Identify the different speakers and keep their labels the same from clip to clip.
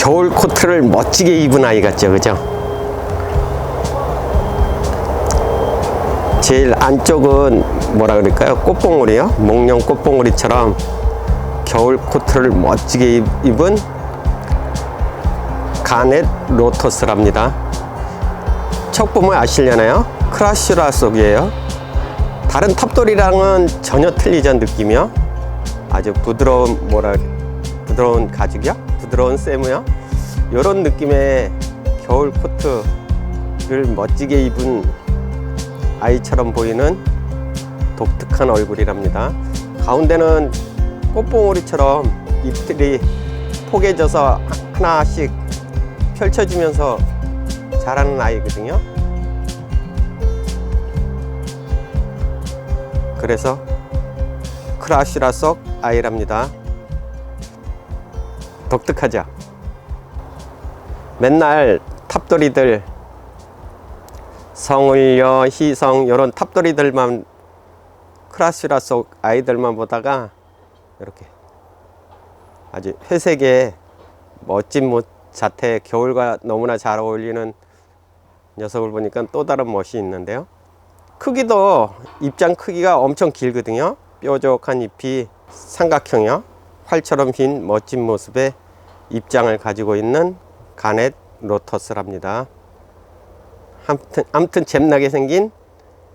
Speaker 1: 겨울 코트를 멋지게 입은 아이 같죠, 그죠? 제일 안쪽은 뭐라 그럴까요? 꽃봉오리요? 목련 꽃봉오리처럼 겨울 코트를 멋지게 입- 입은 가넷 로터스랍니다. 척 보면 아시려나요? 크라슈라 속이에요. 다른 탑돌이랑은 전혀 틀리죠 느낌이요. 아주 부드러운 뭐라 부드러운 가죽이요? 부드러운 세무요? 이런 느낌의 겨울 코트를 멋지게 입은 아이처럼 보이는 독특한 얼굴이랍니다. 가운데는 꽃봉오리처럼 잎들이 포개져서 하나씩 펼쳐지면서 자라는 아이거든요. 그래서 크라시라 속 아이랍니다. 독특하죠? 맨날 탑돌이들 성을여, 희성 이런 탑돌이들만 크라시라 속 아이들만 보다가 이렇게 아주 회색의 멋진 모- 자태 겨울과 너무나 잘 어울리는 녀석을 보니까 또 다른 멋이 있는데요. 크기도 입장 크기가 엄청 길거든요. 뾰족한 잎이 삼각형이요. 활처럼 긴 멋진 모습의 입장을 가지고 있는 가넷 로터스랍니다. 아무튼, 아무튼 잼나게 생긴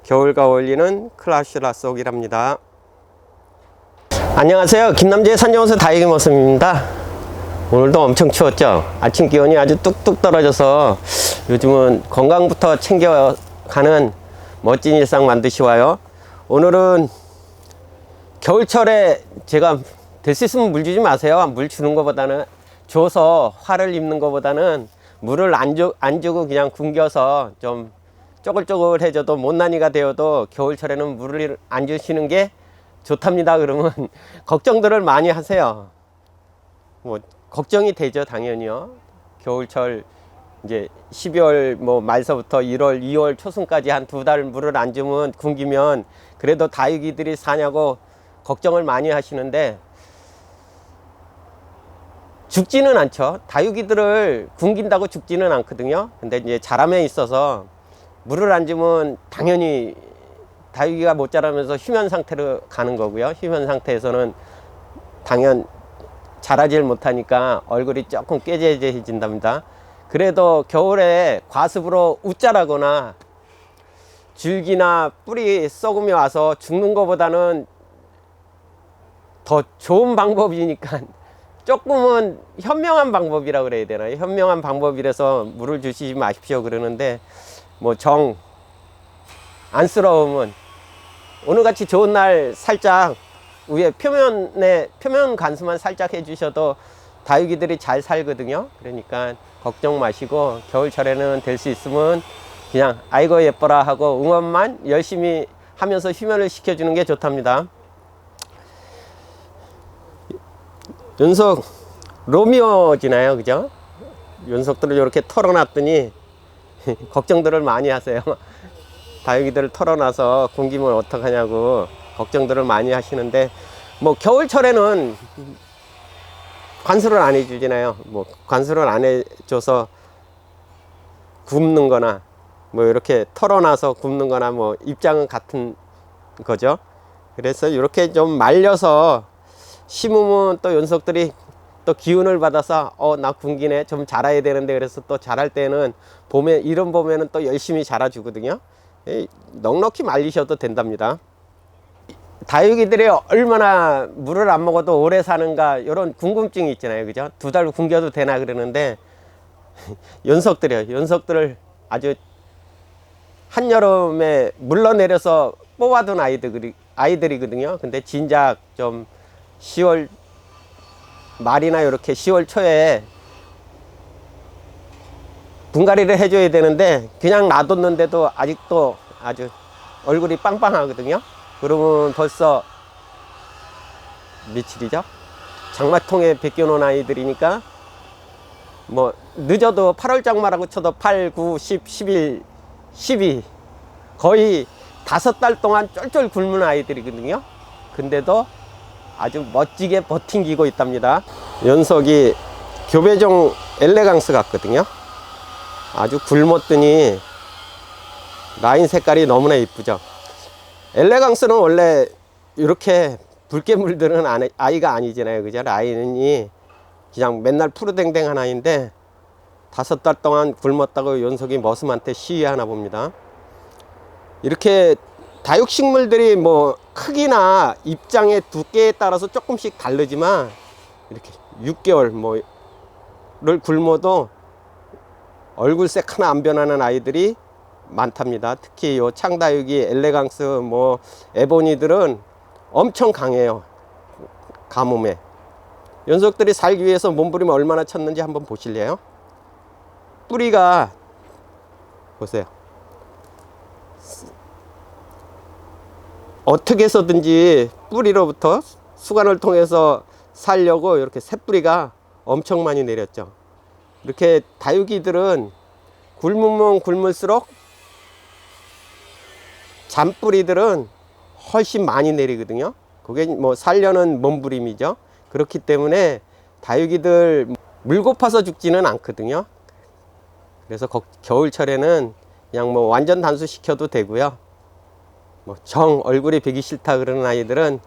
Speaker 1: 겨울과 어울리는 클라슈라 속이랍니다. 안녕하세요. 김남재의 산정원수 다이기 모습입니다. 오늘도 엄청 추웠죠? 아침 기온이 아주 뚝뚝 떨어져서 요즘은 건강부터 챙겨가는 멋진 일상 만드시와요. 오늘은 겨울철에 제가 될 수 있으면 물 주지 마세요. 물 주는 것보다는 줘서 화를 입는 것보다는 물을 안, 주, 안 주고 그냥 굶겨서 좀 쪼글쪼글해져도 못난이가 되어도 겨울철에는 물을 안 주시는 게 좋답니다. 그러면 걱정들을 많이 하세요. 뭐 걱정이 되죠, 당연히요. 겨울철 이제 12월 뭐 말서부터 1월, 2월 초순까지 한 두 달 물을 안 주면 굶기면 그래도 다육이들이 사냐고 걱정을 많이 하시는데 죽지는 않죠. 다육이들을 굶긴다고 죽지는 않거든요. 근데 이제 자람에 있어서 물을 안 주면 당연히 다육이가 못 자라면서 휴면 상태로 가는 거고요. 휴면 상태에서는 당연 자라질 못하니까 얼굴이 조금 깨재재해진답니다. 그래도 겨울에 과습으로 웃자라거나 줄기나 뿌리 썩으며 와서 죽는 것보다는 더 좋은 방법이니까 조금은 현명한 방법이라 그래야 되나요? 현명한 방법이라서 물을 주시지 마십시오 그러는데 뭐 정 안쓰러움은 오늘같이 좋은 날 살짝 위에 표면에 표면 간수만 살짝 해주셔도 다육이들이 잘 살거든요. 그러니까 걱정 마시고 겨울철에는 될 수 있으면 그냥 아이고 예뻐라 하고 응원만 열심히 하면서 휴면을 시켜주는 게 좋답니다. 연속 로미오지나요, 그죠? 연속들을 이렇게 털어놨더니 걱정들을 많이 하세요. 다육이들을 털어놔서 굶기면 어떡하냐고 걱정들을 많이 하시는데 뭐 겨울철에는 관수를 안 해주잖아요. 뭐 관수를 안 해줘서 굽는 거나 뭐 이렇게 털어놔서 굽는 거나 뭐 입장은 같은 거죠. 그래서 이렇게 좀 말려서 심으면 또 연속들이 또 기운을 받아서 어 나 굶기네 좀 자라야 되는데 그래서 또 자랄 때는 봄에 이런 봄에는 또 열심히 자라 주거든요. 이, 넉넉히 말리셔도 된답니다. 다육이들이 얼마나 물을 안 먹어도 오래 사는가 이런 궁금증이 있잖아요, 그죠? 두 달 굶겨도 되나 그러는데 연속들이요, 연속들을 아주 한여름에 물러내려서 뽑아둔 아이들 아이들이거든요. 근데 진작 좀 10월 말이나 이렇게 10월 초에 분갈이를 해줘야 되는데 그냥 놔뒀는데도 아직도 아주 얼굴이 빵빵하거든요. 그러면 벌써 며칠이죠? 장마통에 벗겨놓은 아이들이니까 뭐 늦어도 8월 장마라고 쳐도 8, 9, 10, 11, 12 거의 다섯 달 동안 쫄쫄 굶은 아이들이거든요. 근데도 아주 멋지게 버팅기고 있답니다. 연석이 교배종 엘레강스 같거든요. 아주 굶었더니 라인 색깔이 너무나 이쁘죠. 엘레강스는 원래 이렇게 붉게 아이- 아이가 아니잖아요. 그죠? 라인이 그냥 맨날 푸르댕댕한 아이인데 다섯 달 동안 굶었다고 연석이 머슴한테 시위하나 봅니다. 이렇게 다육식물들이 뭐 크기나 입장의 두께에 따라서 조금씩 다르지만 이렇게 6개월 뭐를 굶어도 얼굴색 하나 안 변하는 아이들이 많답니다. 특히 요 창다육이 엘레강스 뭐 에보니들은 엄청 강해요. 가뭄에. 연속들이 살기 위해서 몸부림을 얼마나 쳤는지 한번 보실래요? 뿌리가 보세요. 어떻게 해서든지 뿌리로부터 수관을 통해서 살려고 이렇게 새뿌리가 엄청 많이 내렸죠. 이렇게 다육이들은 굶으면 굶을수록 잔뿌리들은 훨씬 많이 내리거든요. 그게 뭐 살려는 몸부림이죠. 그렇기 때문에 다육이들 물 고파서 죽지는 않거든요. 그래서 거- 겨울철에는 그냥 뭐 완전 단수 시켜도 되고요. 뭐 정 얼굴이 배기 싫다 그러는 아이들은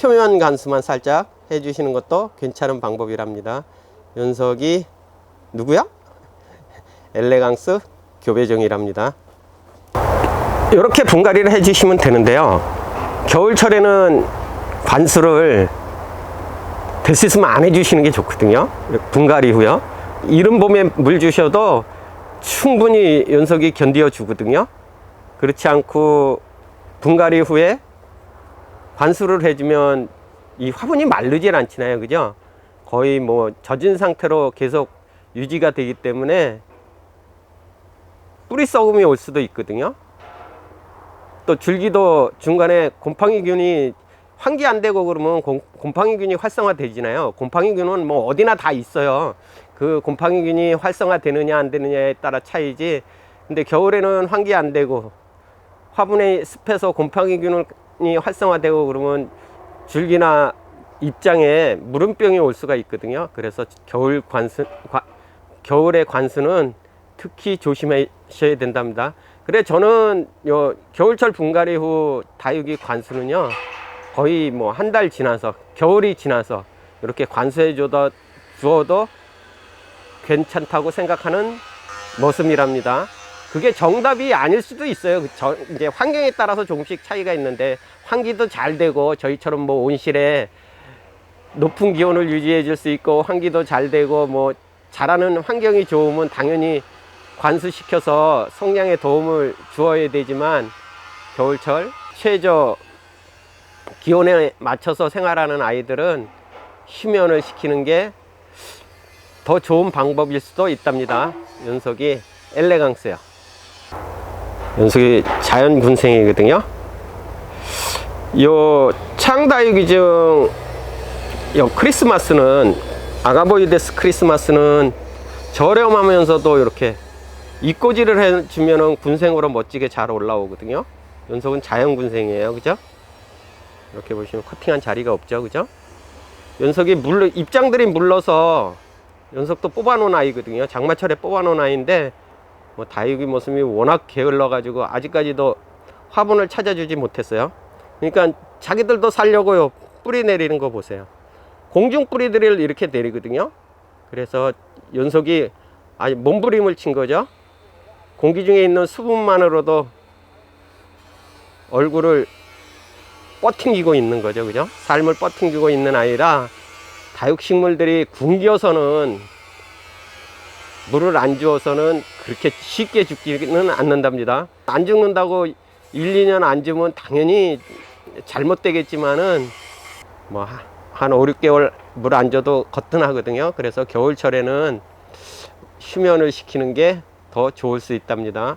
Speaker 1: 표면 간수만 살짝 해주시는 것도 괜찮은 방법이랍니다. 연석이 누구야? 엘레강스 교배종이랍니다. 이렇게 분갈이를 해주시면 되는데요. 겨울철에는 관수를 될수 있으면 안 해주시는 게 좋거든요. 분갈이 후요. 이른 봄에 물 주셔도 충분히 연석이 견디어 주거든요. 그렇지 않고 분갈이 후에 관수를 해주면 이 화분이 마르질 않잖아요. 그죠? 거의 뭐 젖은 상태로 계속 유지가 되기 때문에 뿌리 썩음이 올 수도 있거든요. 또 줄기도 중간에 곰팡이균이 환기 안 되고 그러면 곰, 곰팡이균이 활성화되잖아요. 곰팡이균은 뭐 어디나 다 있어요. 그 곰팡이균이 활성화되느냐 안 되느냐에 따라 차이지. 근데 겨울에는 환기 안 되고 화분에 습해서 곰팡이 균이 활성화되고 그러면 줄기나 입장에 물음병이 올 수가 있거든요. 그래서 겨울 관수, 과- 겨울의 관수는 특히 조심하셔야 된답니다. 그래 저는 요 겨울철 분갈이 후 다육이 관수는요 거의 뭐 한 달 지나서 겨울이 지나서 이렇게 관수해 줘도 주어도 괜찮다고 생각하는 모습이랍니다. 그게 정답이 아닐 수도 있어요. 그 저- 이제 환경에 따라서 조금씩 차이가 있는데 환기도 잘 되고 저희처럼 뭐 온실에 높은 기온을 유지해 줄 수 있고 환기도 잘 되고 뭐 자라는 환경이 좋으면 당연히 관수시켜서 성장에 도움을 주어야 되지만 겨울철 최저 기온에 맞춰서 생활하는 아이들은 휴면을 시키는 게 더 좋은 방법일 수도 있답니다. 연속이 엘레강스요. 연속이 자연군생이거든요. 요 창다육이 중 요 크리스마스는 아가보이데스 크리스마스는 저렴하면서도 이렇게 이꼬지를 해주면은 군생으로 멋지게 잘 올라오거든요. 연속은 자연 군생이에요, 그죠? 이렇게 보시면 커팅한 자리가 없죠, 그죠? 연속이 물 입장들이 물러서 연속도 뽑아 놓은 아이거든요. 장마철에 뽑아 놓은 아이인데 뭐 다육이 모습이 워낙 게을러 가지고 아직까지도 화분을 찾아주지 못했어요. 그러니까 자기들도 살려고요. 뿌리 내리는 거 보세요. 공중 뿌리들을 이렇게 내리거든요. 그래서 연속이 아주 몸부림을 친 거죠. 공기 중에 있는 수분만으로도 얼굴을 뻗팅기고 있는 거죠. 그죠? 삶을 뻗팅기고 있는 아이라 다육식물들이 굶겨서는 물을 안 주어서는 그렇게 쉽게 죽지는 않는답니다. 안 죽는다고 1, 2년 안 주면 당연히 잘못되겠지만은 뭐 한 5, 6개월 물 안 줘도 거뜬하거든요. 그래서 겨울철에는 휴면을 시키는 게 더 좋을 수 있답니다.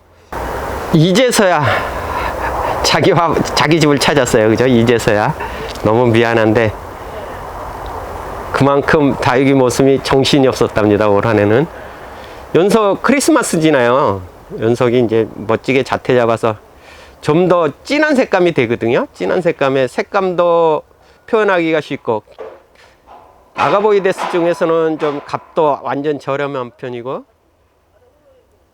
Speaker 1: 이제서야 자기 화, 자기 집을 찾았어요. 그죠? 이제서야. 너무 미안한데 그만큼 다육이 모습이 정신이 없었답니다. 올 한해는. 연석 크리스마스 지나요. 연석이 이제 멋지게 자태 잡아서 좀 더 진한 색감이 되거든요. 진한 색감에 색감도 표현하기가 쉽고 아가보이데스 중에서는 좀 값도 완전 저렴한 편이고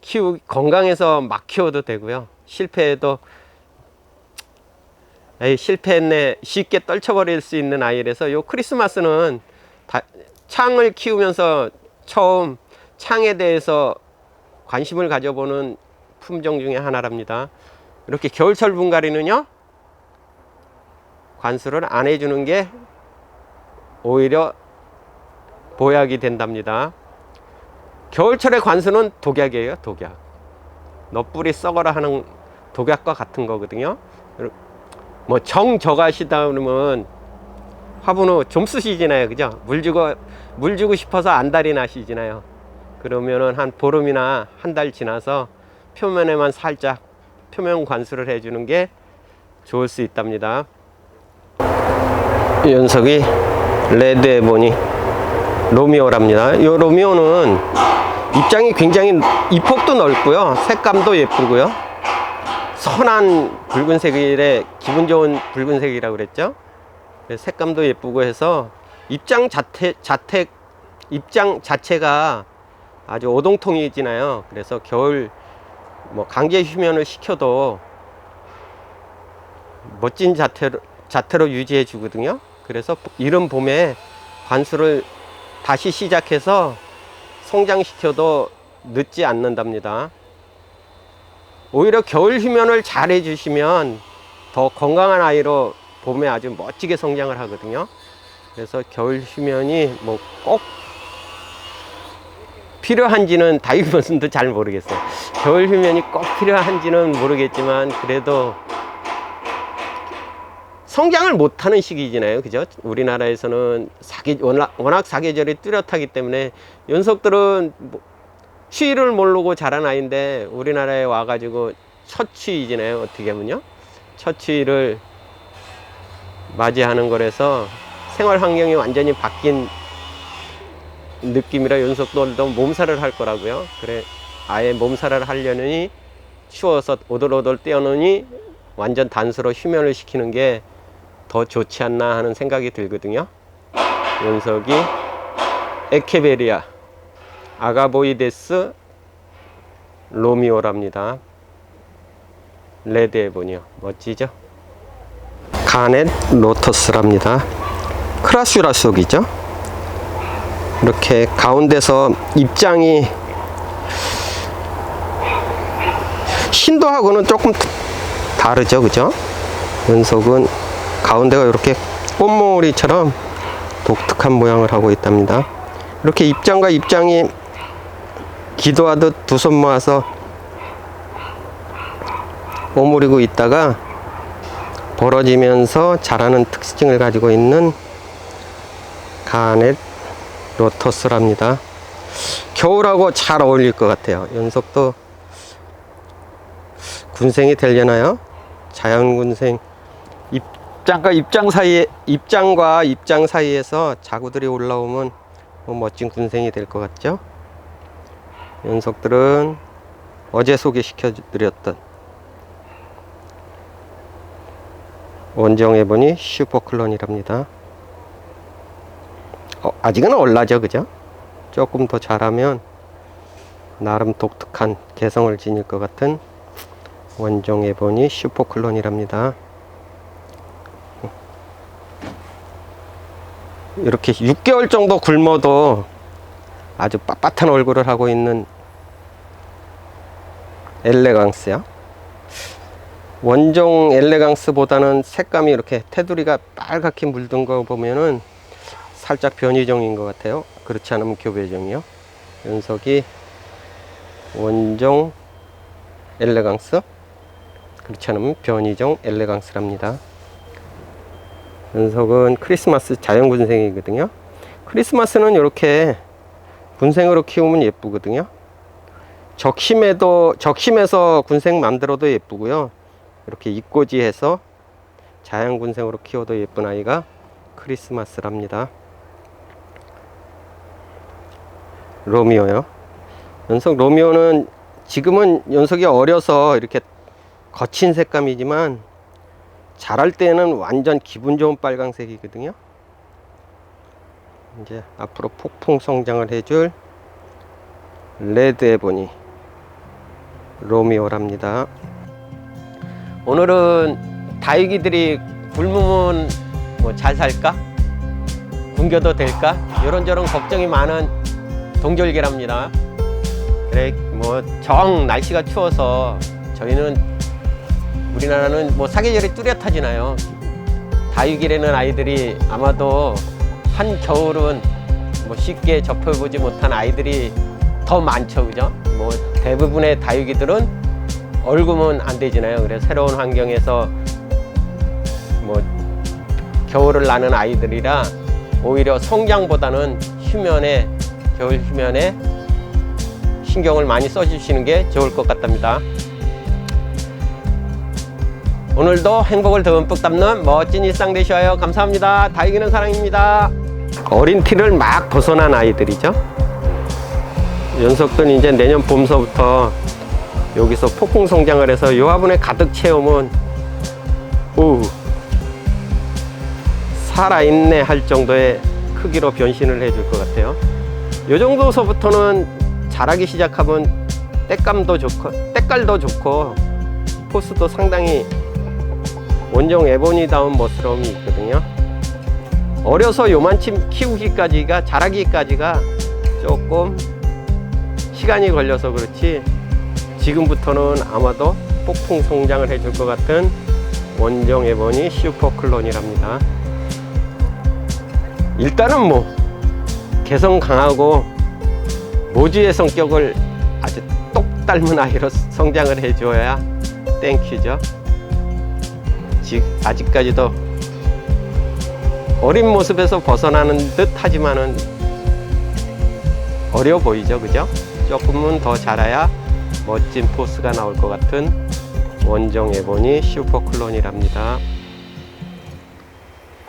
Speaker 1: 키우 건강해서 막 키워도 되고요. 실패해도 에이 실패했네 쉽게 떨쳐버릴 수 있는 아이라서 요 크리스마스는 다, 창을 키우면서 처음 창에 대해서 관심을 가져보는 품종 중에 하나랍니다. 이렇게 겨울철 분갈이는요 관수를 안 해주는 게 오히려 보약이 된답니다. 겨울철의 관수는 독약이에요, 독약. 너뿌리 썩어라 하는 독약과 같은 거거든요. 뭐 정저가시다 그러면 화분을 좀 쓰시잖아요, 그죠? 물 주고 물 주고 싶어서 안달이 나시잖아요. 그러면은 한 보름이나 한 달 지나서 표면에만 살짝 표면 관수를 해주는 게 좋을 수 있답니다. 이 연석이 레드 에보니 로미오랍니다. 이 로미오는 입장이 굉장히 이폭도 넓고요. 색감도 예쁘고요. 선한 붉은색이래 기분 좋은 붉은색이라고 그랬죠. 색감도 예쁘고 해서 입장 자태, 자택 입장 자체가 아주 오동통이지나요. 그래서 겨울 뭐 강제 휴면을 시켜도 멋진 자태로, 자태로 유지해 주거든요. 그래서 이른 봄에 관수를 다시 시작해서 성장시켜도 늦지 않는답니다. 오히려 겨울 휴면을 잘 해주시면 더 건강한 아이로 봄에 아주 멋지게 성장을 하거든요. 그래서 겨울 휴면이 뭐꼭 필요한지는 다이버슨도 잘 모르겠어요. 겨울 휴면이 꼭 필요한지는 모르겠지만 그래도 성장을 못하는 시기잖아요. 그죠? 우리나라에서는 사계, 워낙, 워낙 사계절이 뚜렷하기 때문에 연속들은 뭐 추위를 모르고 자란 아이인데 우리나라에 와가지고 첫 추위잖아요. 어떻게 하면요. 첫 추위를 맞이하는 거라서 생활 환경이 완전히 바뀐 느낌이라 연속들도 몸살을 할 거라고요. 그래 아예 몸살을 하려니 추워서 오돌오돌 떼어놓으니 완전 단수로 휴면을 시키는 게 더 좋지 않나 하는 생각이 들거든요. 연석이 에케베리아 아가보이데스 로미오랍니다. 레드 에본이요. 멋지죠? 가넷 로터스랍니다. 크라슈라 속이죠? 이렇게 가운데서 입장이 신도하고는 조금 다르죠, 그죠? 연속은 가운데가 이렇게 꽃모리처럼 독특한 모양을 하고 있답니다. 이렇게 입장과 입장이 기도하듯 두 손 모아서 오므리고 있다가 벌어지면서 자라는 특징을 가지고 있는 가넷 로터스랍니다. 겨울하고 잘 어울릴 것 같아요. 연속도 군생이 되려나요? 자연 군생 입장과 입장 사이에 입장과 입장 사이에서 자구들이 올라오면 뭐 멋진 군생이 될 것 같죠? 연속들은 어제 소개시켜 드렸던 원정해보니 슈퍼클론이랍니다. 어, 아직은 얼라죠, 그죠? 조금 더 잘하면 나름 독특한 개성을 지닐 것 같은 원정해보니 슈퍼클론이랍니다. 이렇게 6개월 정도 굶어도 아주 빳빳한 얼굴을 하고 있는 엘레강스요. 원종 엘레강스보다는 색감이 이렇게 테두리가 빨갛게 물든 거 보면은 살짝 변이종인 것 같아요. 그렇지 않으면 교배종이요. 연석이 원종 엘레강스 그렇지 않으면 변이종 엘레강스랍니다. 연석은 크리스마스 자연 군생이거든요. 크리스마스는 이렇게 군생으로 키우면 예쁘거든요. 적심에도 적심에서 군생 만들어도 예쁘고요. 이렇게 입고지해서 자연 군생으로 키워도 예쁜 아이가 크리스마스랍니다. 로미오요. 연석 로미오는 지금은 연석이 어려서 이렇게 거친 색감이지만 자랄 때는 완전 기분 좋은 빨강색이거든요. 이제 앞으로 폭풍 성장을 해줄 레드 에보니 로미오랍니다. 오늘은 다육이들이 굶으면 뭐 잘 살까? 굶겨도 될까? 이런저런 걱정이 많은 동절기랍니다. 그래 뭐 정 날씨가 추워서 저희는 우리나라는 뭐 사계절이 뚜렷하잖아요. 다육이라는 아이들이 아마도 한 겨울은 뭐 쉽게 접해보지 못한 아이들이 더 많죠, 그죠? 뭐 대부분의 다육이들은 얼구면 안 되잖아요. 그래서 새로운 환경에서 뭐 겨울을 나는 아이들이라 오히려 성장보다는 휴면에 겨울 휴면에 신경을 많이 써주시는 게 좋을 것 같답니다. 오늘도 행복을 듬뿍 담는 멋진 일상 되셔요. 감사합니다. 다육이는 사랑입니다. 어린 티를 막 벗어난 아이들이죠. 연속은 이제 내년 봄서부터 여기서 폭풍 성장을 해서 요 화분에 가득 채우면 오 살아있네 할 정도의 크기로 변신을 해줄 것 같아요. 요 정도서부터는 자라기 시작하면 때감도 좋고 때깔도 좋고 포스도 상당히 원종 에보니다운 멋스러움이 있거든요. 어려서 요만큼 키우기까지가 자라기까지가 조금 시간이 걸려서 그렇지 지금부터는 아마도 폭풍 성장을 해줄 것 같은 원종 에보니 슈퍼 클론이랍니다. 일단은 뭐 개성 강하고 모주의 성격을 아주 똑 닮은 아이로 성장을 해줘야 땡큐죠. 지- 아직까지도 어린 모습에서 벗어나는 듯 하지만은 어려 보이죠, 그죠? 조금은 더 자라야 멋진 포스가 나올 것 같은 원종 에보니 슈퍼 클론이랍니다.